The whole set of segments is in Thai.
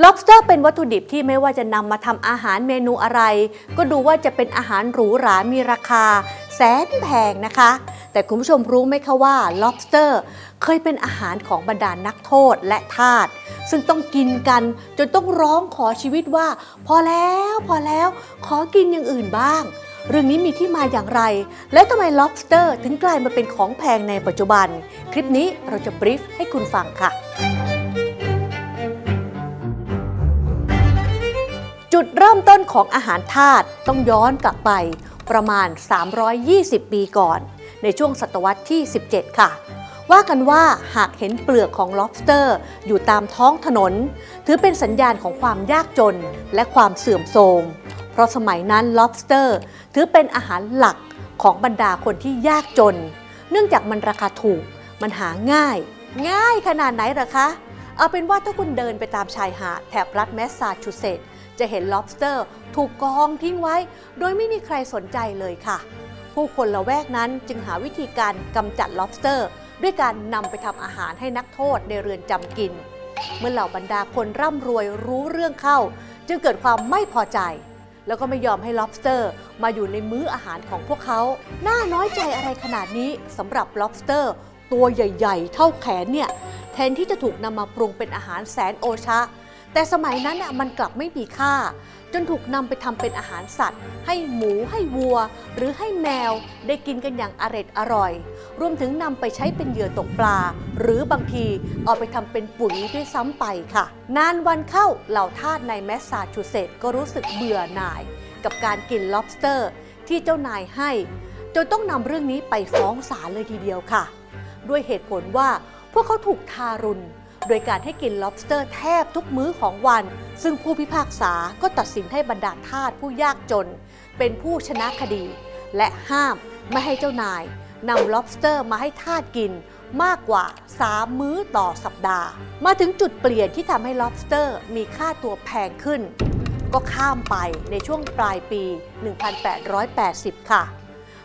lobster เป็นวัตถุดิบที่ไม่ว่าจะนำมาทำอาหารเมนูอะไร ก็ดูว่าจะเป็นอาหารหรูหรา มีราคา แสนแพงนะคะ แต่คุณผู้ชมรู้ไหมคะว่า lobster เคยเป็นอาหารของบรรดานักโทษและทาสซึ่งต้องกินกันจนต้องร้องขอชีวิตว่า พอแล้วพอแล้วขอกินอย่างอื่นบ้าง เรื่องนี้มีที่มาอย่างไร และทำไม lobster ถึงกลายมาเป็นของแพงในปัจจุบัน คลิปนี้เราจะบรีฟให้คุณฟังค่ะ จุดเริ่มต้นของอาหารทาสต้องย้อนกลับไปประมาณ 320 ปีก่อน ในช่วงศตวรรษที่ 17 ค่ะ ว่ากันว่าหากเห็นเปลือกของ lobster อยู่ตามท้องถนน ถือเป็นสัญญาณของความยากจนและความเสื่อมโทรม เพราะสมัยนั้น lobster ถือเป็นอาหารหลักของบรรดาคนที่ยากจน เนื่องจากมันราคาถูก มันหาง่าย ง่ายขนาดไหนหรอคะ เอาเป็นว่าถ้าคุณเดินไปตามชายหาดแถบรัฐแมสซาชูเซตส์ จะเห็น lobster ถูกกองทิ้งไว้ โดยไม่มีใครสนใจเลยค่ะ ผู้คนละแวกนั้นจึงหาวิธีการกำจัด lobster ด้วยการนำไปทำอาหารให้นักโทษในเรือนจำกิน เมื่อเหล่าบรรดาคนร่ำรวยรู้เรื่องเข้า จึงเกิดความไม่พอใจ แล้วก็ไม่ยอมให้ lobster มาอยู่ในมื้ออาหารของพวกเขา น่าน้อยใจอะไรขนาดนี้สำหรับ lobster ตัวใหญ่ ๆ เท่าแขนเนี่ยแทนที่จะถูกนำมาปรุงเป็นอาหารแสนโอชะ แต่สมัยนั้นน่ะมันกลับไม่มีค่า จนถูกนำไปทำเป็นอาหารสัตว์ ให้หมูให้วัว หรือให้แมวได้กินกันอย่างอร็ดอร่อย รวมถึงนำไปใช้เป็นเหยื่อตกปลา หรือบางทีเอาไปทำเป็นปุ๋ยด้วยซ้ำไปค่ะ นานวันเข้าเหล่าทาสในแมสซาชูเซตส์ก็รู้สึกเบื่อหน่าย กับการกิน lobster ที่เจ้านายให้ จนต้องนำเรื่องนี้ไปฟ้องศาลเลยทีเดียวค่ะ ด้วยเหตุผลว่าพวกเขาถูกทารุณ โดยการให้กิน lobster แทบทุกมื้อของวัน ซึ่งผู้พิพากษาก็ตัดสินให้บรรดาทาสผู้ยากจน เป็นผู้ชนะคดี และห้ามไม่ให้เจ้านายนำ lobster มาให้ทาสกินมากกว่า 3 มื้อต่อสัปดาห์ มาถึงจุดเปลี่ยนที่ทำให้ lobster มีค่าตัวแพงขึ้น ก็ข้ามไปในช่วงปลายปี 1880 ค่ะ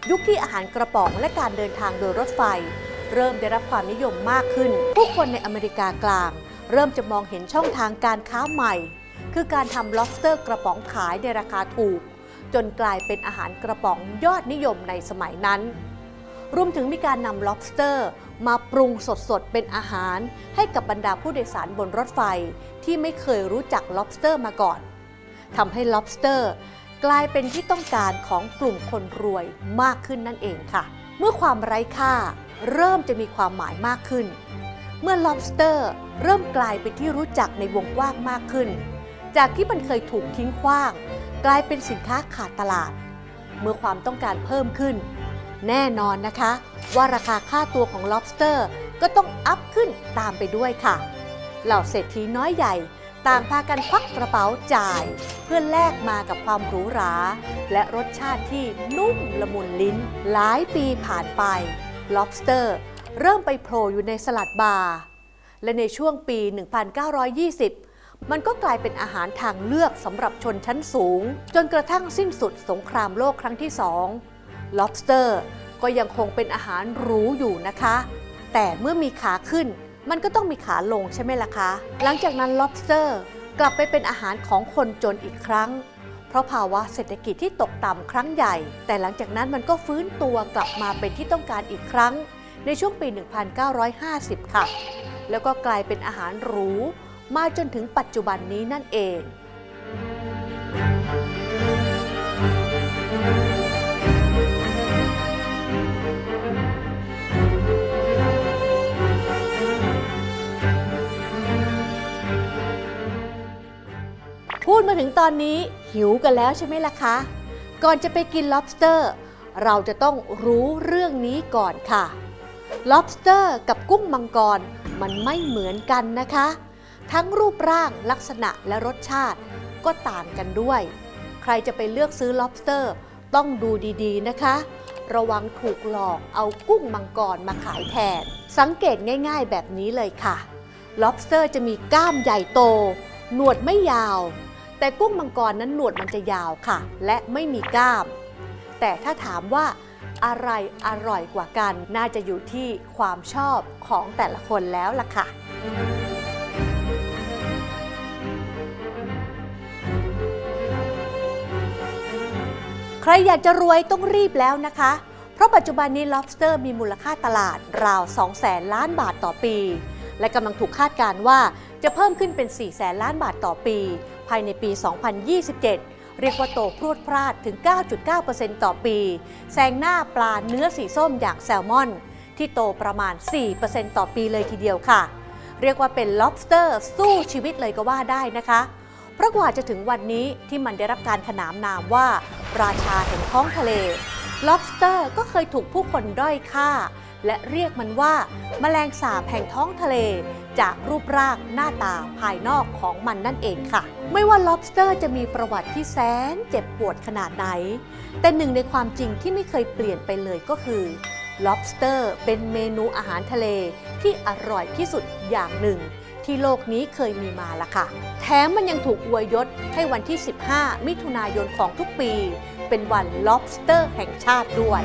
ยุคที่อาหารกระป๋องและการเดินทางโดยรถไฟ เริ่มได้รับความนิยมมากขึ้น ผู้คนในอเมริกากลาง เริ่มจะมองเห็นช่องทางการค้าใหม่ คือการทำ lobster กระป๋องขายในราคาถูก จนกลายเป็นอาหารกระป๋องยอดนิยมในสมัยนั้น รวมถึงมีการนำ lobster มาปรุงสดๆ เป็นอาหารให้กับบรรดาผู้โดยสารบนรถไฟที่ไม่เคยรู้จัก lobster มาก่อนทำให้ lobster กลายเป็นที่ต้องการของกลุ่มคนรวยมากขึ้นนั่นเองค่ะ เมื่อความไร้ค่า เริ่มจะมีความหมายมากขึ้น เมื่อ lobster เริ่มกลายเป็นที่รู้จักในวงกว้างมากขึ้น จากที่มันเคยถูกทิ้งขว้าง กลายเป็นสินค้าขาดตลาด เมื่อความต้องการเพิ่มขึ้น แน่นอนนะคะ ว่าราคาค่าตัวของ lobster ก็ต้องอัพขึ้นตามไปด้วยค่ะ เหล่าเศรษฐีน้อยใหญ่ต่างพากันควักกระเป๋าจ่าย เพื่อแลกมากับความหรูหรา และรสชาติที่นุ่มละมุนลิ้น หลายปีผ่านไป lobster เริ่มไปโผล่อยู่ในสลัดบาร์และในช่วงปี 1920 มันก็กลายเป็นอาหารทางเลือกสำหรับชนชั้นสูง จนกระทั่งสิ้นสุดสงครามโลกครั้งที่สอง lobster ก็ยังคงเป็นอาหารหรูอยู่นะคะ แต่เมื่อมีขาขึ้น มันก็ต้องมีขาลงใช่ไหมล่ะคะ หลังจากนั้น lobster กลับไปเป็นอาหารของคนจนอีกครั้ง เพราะภาวะเศรษฐกิจที่ตกต่ำครั้งใหญ่ แต่หลังจากนั้นมันก็ฟื้นตัวกลับมาเป็นที่ต้องการอีกครั้ง ในช่วงปี 1950 ค่ะ แล้วก็กลายเป็นอาหารหรูมาจนถึงปัจจุบันนี้นั่นเอง ถึงตอนนี้หิวกันแล้วใช่ไหมล่ะคะ ก่อนจะไปกิน lobster เราจะต้องรู้เรื่องนี้ก่อนค่ะ lobster กับกุ้งมังกรมันไม่เหมือนกันนะคะ ทั้งรูปร่างลักษณะและรสชาติก็ต่างกันด้วย ใครจะไปเลือกซื้อ lobster ต้องดูดีๆนะคะ ระวังถูกหลอกเอากุ้งมังกรมาขายแทน สังเกตง่ายๆแบบนี้เลยค่ะ lobster จะมีก้ามใหญ่โต หนวดไม่ยาว แต่กุ้งมังกรนั้นหนวดมันจะยาวค่ะ และไม่มีก้าม แต่ถ้าถามว่าอะไรอร่อยกว่ากัน น่าจะอยู่ที่ความชอบของแต่ละคนแล้วล่ะค่ะใครอยากจะรวยต้องรีบแล้วนะคะ เพราะปัจจุบันนี้ lobster มีมูลค่าตลาดราว 2 แสนล้านบาทต่อปี และกำลังถูกคาดการณ์ว่าจะเพิ่มขึ้นเป็น 4 แสนล้านบาทต่อปี ภายในปี 2027 เรียกว่าโตพรวดพราดถึง 9.9%ต่อปี แซงหน้าปลาเนื้อสีส้มอย่างแซลมอน ที่โตประมาณ 4%ต่อปีเลยทีเดียวค่ะ เรียกว่าเป็น lobster สู้ชีวิตเลยก็ว่าได้นะคะเพราะกว่าจะถึงวันนี้ที่มันได้รับการขนานนามว่า ราชาแห่งท้องทะเล lobster ก็เคยถูกผู้คนด้อยค่า และเรียกมันว่า แมลงสาบแห่งท้องทะเล จากรูปร่างหน้าตาภายนอกของมันนั่นเองค่ะ ไม่ว่า lobster จะมีประวัติที่แสนเจ็บปวดขนาดไหน แต่หนึ่งในความจริงที่ไม่เคยเปลี่ยนไปเลยก็คือ lobster เป็นเมนูอาหารทะเลที่อร่อยที่สุดอย่างหนึ่ง ที่โลกนี้เคยมีมาละค่ะ แถมมันยังถูกอวยยศให้วันที่ 15 มิถุนายนของทุกปี เป็นวัน lobster แห่งชาติด้วย